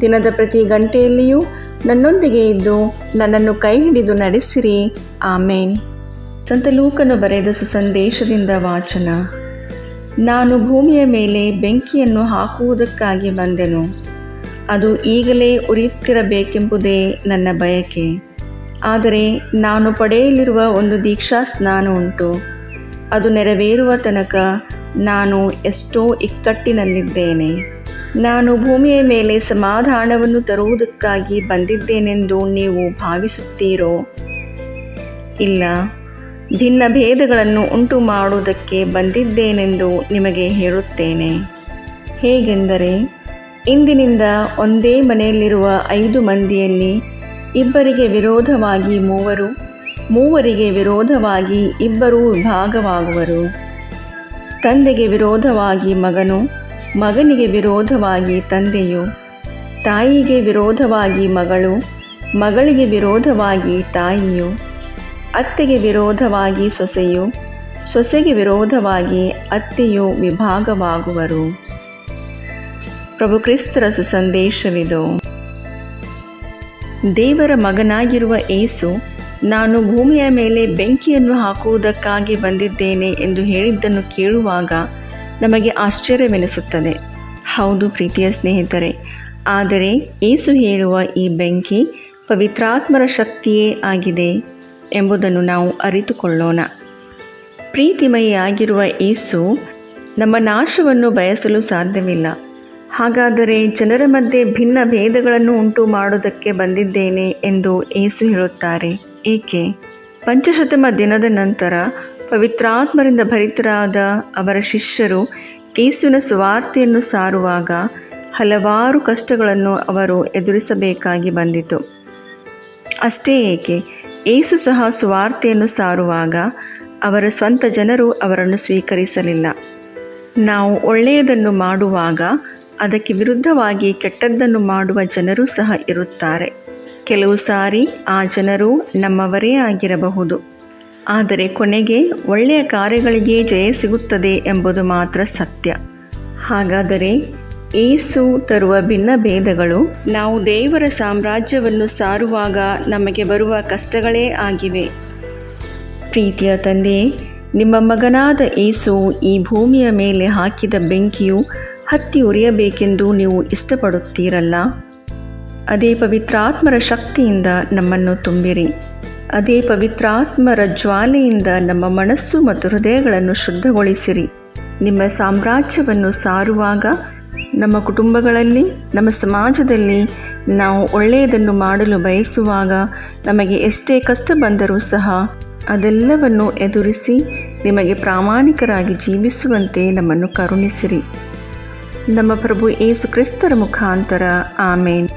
ದಿನದ ಪ್ರತಿ ಗಂಟೆಯಲ್ಲಿಯೂ ನನ್ನೊಂದಿಗೆ ಇದ್ದು ನನ್ನನ್ನು ಕೈ ಹಿಡಿದು ನಡೆಸಿರಿ. ಆಮೇನ್. ಸಂತ ಲೂಕನು ಬರೆದ ಸುಸಂದೇಶದಿಂದ ವಾಚನ. ನಾನು ಭೂಮಿಯ ಮೇಲೆ ಬೆಂಕಿಯನ್ನು ಹಾಕುವುದಕ್ಕಾಗಿ ಬಂದೆನು. ಅದು ಈಗಲೇ ಉರಿಯುತ್ತಿರಬೇಕೆಂಬುದೇ ನನ್ನ ಬಯಕೆ. ಆದರೆ ನಾನು ಪಡೆಯಲಿರುವ ಒಂದು ದೀಕ್ಷಾ ಸ್ನಾನ ಉಂಟು. ಅದು ನೆರವೇರುವ ತನಕ ನಾನು ಎಷ್ಟೋ ಇಕ್ಕಟ್ಟಿನಲ್ಲಿದ್ದೇನೆ. ನಾನು ಭೂಮಿಯ ಮೇಲೆ ಸಮಾಧಾನವನ್ನು ತರುವುದಕ್ಕಾಗಿ ಬಂದಿದ್ದೇನೆಂದು ನೀವು ಭಾವಿಸುತ್ತೀರೋ? ಇಲ್ಲ. ಭಿನ್ನ ಭೇದಗಳನ್ನು ಉಂಟು ಮಾಡುವುದಕ್ಕೆ ಬಂದಿದ್ದೇನೆಂದು ನಿಮಗೆ ಹೇಳುತ್ತೇನೆ. ಹೇಗೆಂದರೆ, ಇಂದಿನಿಂದ ಒಂದೇ ಮನೆಯಲ್ಲಿರುವ ಐದು ಮಂದಿಯಲ್ಲಿ ಇಬ್ಬರಿಗೆ ವಿರೋಧವಾಗಿ ಮೂವರು, ಮೂವರಿಗೆ ವಿರೋಧವಾಗಿ ಇಬ್ಬರೂ ವಿಭಾಗವಾಗುವರು. ತಂದೆಗೆ ವಿರೋಧವಾಗಿ ಮಗನು ಮಗನಿಗೆ ವಿರೋಧವಾಗಿ ತಂದೆಯು, ತಾಯಿಗೆ ವಿರೋಧವಾಗಿ ಮಗಳು, ಮಗಳಿಗೆ ವಿರೋಧವಾಗಿ ತಾಯಿಯು, ಅತ್ತೆಗೆ ವಿರೋಧವಾಗಿ ಸೊಸೆಯು, ಸೊಸೆಗೆ ವಿರೋಧವಾಗಿ ಅತ್ತೆಯು ವಿಭಾಗವಾಗುವರು. ಪ್ರಭು ಕ್ರಿಸ್ತರ ಸುಸಂದೇಶವಿದು. ದೇವರ ಮಗನಾಗಿರುವ ಏಸು, ನಾನು ಭೂಮಿಯ ಮೇಲೆ ಬೆಂಕಿಯನ್ನು ಹಾಕುವುದಕ್ಕಾಗಿ ಬಂದಿದ್ದೇನೆ ಎಂದು ಹೇಳಿದ್ದನ್ನು ಕೇಳುವಾಗ ನಮಗೆ ಆಶ್ಚರ್ಯವೆನಿಸುತ್ತದೆ. ಹೌದು ಪ್ರೀತಿಯ ಸ್ನೇಹಿತರೆ, ಆದರೆ ಏಸು ಹೇಳುವ ಈ ಬೆಂಕಿ ಪವಿತ್ರಾತ್ಮರ ಶಕ್ತಿಯೇ ಆಗಿದೆ ಎಂಬುದನ್ನು ನಾವು ಅರಿತುಕೊಳ್ಳೋಣ. ಪ್ರೀತಿಮಯಿಯಾಗಿರುವ ಏಸು ನಮ್ಮ ನಾಶವನ್ನು ಬಯಸಲು ಸಾಧ್ಯವಿಲ್ಲ. ಹಾಗಾದರೆ ಜನರ ಮಧ್ಯೆ ಭಿನ್ನ ಭೇದಗಳನ್ನು ಉಂಟು ಮಾಡುವುದಕ್ಕೆ ಬಂದಿದ್ದೇನೆ ಎಂದು ಏಸು ಹೇಳುತ್ತಾರೆ. ಏಕೆ? ಪಂಚಶತಮ ದಿನದ ನಂತರ ಪವಿತ್ರಾತ್ಮರಿಂದ ಭರಿತರಾದ ಅವರ ಶಿಷ್ಯರು ಯೇಸುವಿನ ಸುವಾರ್ತೆಯನ್ನು ಸಾರುವಾಗ ಹಲವಾರು ಕಷ್ಟಗಳನ್ನು ಅವರು ಎದುರಿಸಬೇಕಾಗಿ ಬಂದಿತು. ಅಷ್ಟೇ ಏಕೆ ಏಸು ಸಹ ಸುವಾರ್ತೆಯನ್ನು ಸಾರುವಾಗ ಅವರ ಸ್ವಂತ ಜನರು ಅವರನ್ನು ಸ್ವೀಕರಿಸಲಿಲ್ಲ. ನಾವು ಒಳ್ಳೆಯದನ್ನು ಮಾಡುವಾಗ ಅದಕ್ಕೆ ವಿರುದ್ಧವಾಗಿ ಕೆಟ್ಟದ್ದನ್ನು ಮಾಡುವ ಜನರು ಸಹ ಇರುತ್ತಾರೆ. ಕೆಲವು ಸಾರಿ ಆ ಜನರು ನಮ್ಮವರೇ ಆಗಿರಬಹುದು. ಆದರೆ ಕೊನೆಗೆ ಒಳ್ಳೆಯ ಕಾರ್ಯಗಳಿಗೆ ಜಯ ಸಿಗುತ್ತದೆ ಎಂಬುದು ಮಾತ್ರ ಸತ್ಯ. ಹಾಗಾದರೆ ಏಸು ತರುವ ಭಿನ್ನ ಭೇದಗಳು ನಾವು ದೇವರ ಸಾಮ್ರಾಜ್ಯವನ್ನು ಸಾರುವಾಗ ನಮಗೆ ಬರುವ ಕಷ್ಟಗಳೇ ಆಗಿವೆ. ಪ್ರೀತಿಯ ತಂದೆ, ನಿಮ್ಮ ಮಗನಾದ ಏಸು ಈ ಭೂಮಿಯ ಮೇಲೆ ಹಾಕಿದ ಬೆಂಕಿಯು ಹತ್ತಿ ಉರಿಯಬೇಕೆಂದು ನೀವು ಇಷ್ಟಪಡುತ್ತೀರಲ್ಲ? ಅದೇ ಪವಿತ್ರಾತ್ಮರ ಶಕ್ತಿಯಿಂದ ನಮ್ಮನ್ನು ತುಂಬಿರಿ. ಅದೇ ಪವಿತ್ರಾತ್ಮರ ಜ್ವಾಲೆಯಿಂದ ನಮ್ಮ ಮನಸ್ಸು ಮತ್ತು ಹೃದಯಗಳನ್ನು ಶುದ್ಧಗೊಳಿಸಿರಿ. ನಿಮ್ಮ ಸಾಮ್ರಾಜ್ಯವನ್ನು ಸಾರುವಾಗ ನಮ್ಮ ಕುಟುಂಬಗಳಲ್ಲಿ, ನಮ್ಮ ಸಮಾಜದಲ್ಲಿ ನಾವು ಒಳ್ಳೆಯದನ್ನು ಮಾಡಲು ಬಯಸುವಾಗ ನಮಗೆ ಎಷ್ಟೇ ಕಷ್ಟ ಬಂದರೂ ಸಹ ಅದೆಲ್ಲವನ್ನು ಎದುರಿಸಿ ನಿಮಗೆ ಪ್ರಾಮಾಣಿಕರಾಗಿ ಜೀವಿಸುವಂತೆ ನಮ್ಮನ್ನು ಕರುಣಿಸಿರಿ. ನಮ್ಮ ಪ್ರಭು ಏಸು ಕ್ರಿಸ್ತರ ಮುಖಾಂತರ. ಆಮೇನ್.